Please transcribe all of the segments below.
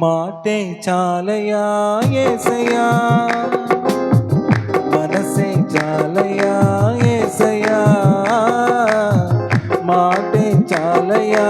మాటే చాలయా ఏసయా మనసే చాలయా ఏసయా మాటే చాలయా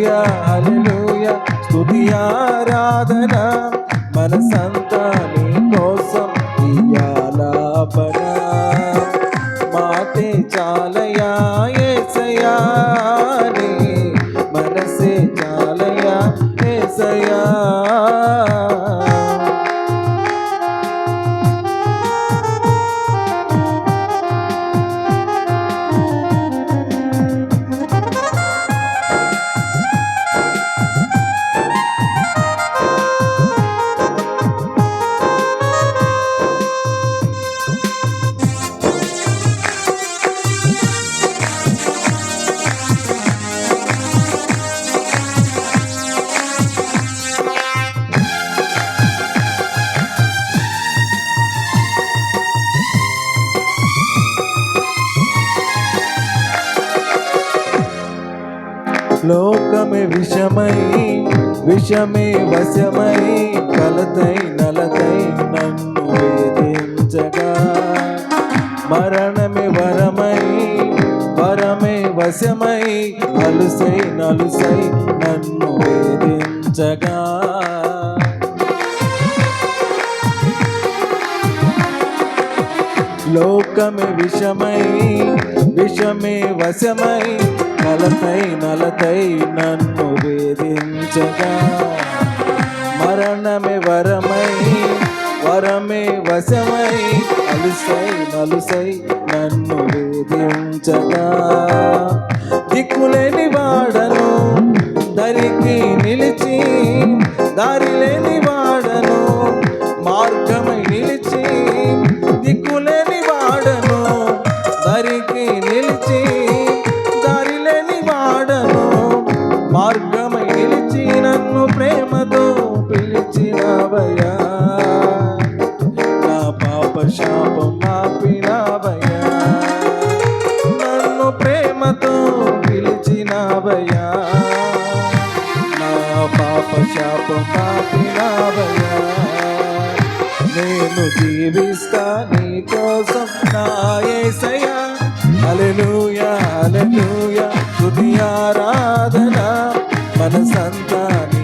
హల్లెలూయా హల్లెలూయా. స్తుతి ఆరాధన మనసంతా నీ కోసం ఇయాలాపన మాతే చాలయా ఏసయా మనసే చాలయా ఏసయా. లోకమే విషమై విషమే వశమై కలతై నలతై నన్ను వేధించగా. మరణమే వరమై వరమే వశమై అలుసై నలుసై నన్ను వేధించగా. లోకమే విషమై విషమే వశమై నలతై నలతై నన్ను వేధించగా. మరణమే వరమై వరమే వశమై అలుసై నలుసై నన్ను వేధించగా. దిక్కులేని వాడను దరికి నిలిచి దారి లేని పిలిచినవయ్యా నా పాప శాపం ఆపినవయ్యా నన్ను ప్రేమతో పిలిచినవయ్యా నా పాప శాపం ఆపినవయ్యా నేను జీవిస్తా నీ కోసం నా యేసయ్యా హల్లెలూయా హల్లెలూయా స్తుతి ఆరాధన మనసంతా నీ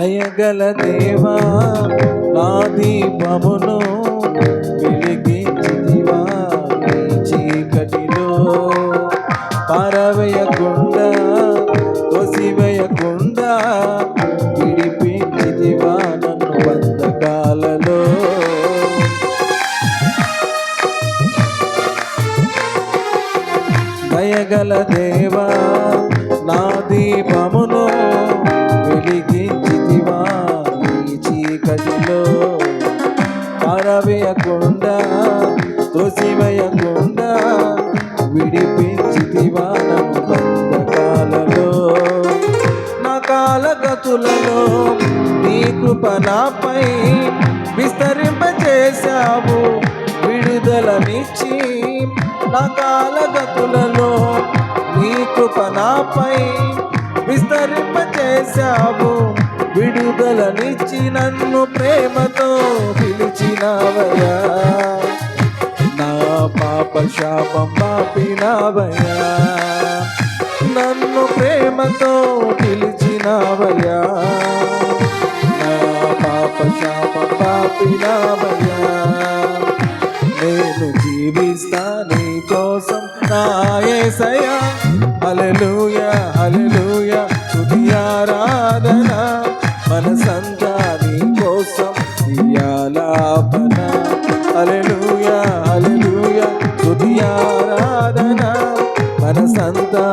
దయగల దేవా నా దీపమును వెలిగించితివా నీ చీకటిలో. పారవేయకుండా తోసివేయకుండా విడిపించితివా నన్ను బంధకాలలో. దయగల దేవా నా దీపమును గతులలో నీ కృప నాపై విస్తరింపచేశావు. విడుదలనిచ్చి నా కాలగతులలో నీ కృప నాపై విస్తరింపచేశావు. విడుదలనిచ్చి నన్ను ప్రేమతో పిలిచినవయా నా పాప శాపం పాపినవయా నన్ను ప్రేమతో పిలిచినవయా నా పాప శాప పాపినవయా నేను జీవిస్తా నీ కోసం నా యేసయ్యా హల్లెలూయా హల్లెలూయా స్తుతి ఆరాధన. మనసంతా నీ కోసం ఇయాలాపన హల్లెలూయా హల్లెలూయా తుదియారాధన ఆరాధన. మనసంతా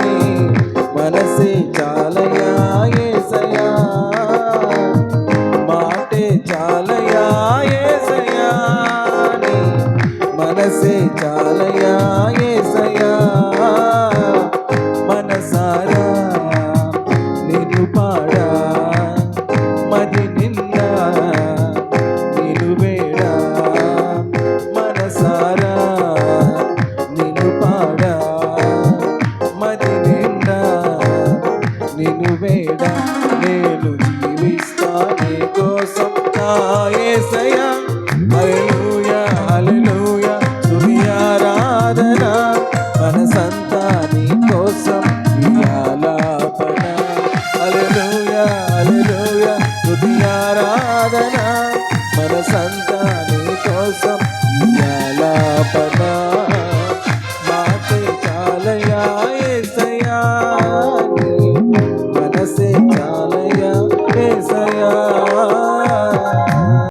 నీ మనసే చాలయా ఏసయా మాటే చాలయా ఏసయా నీ మనసే చాలయా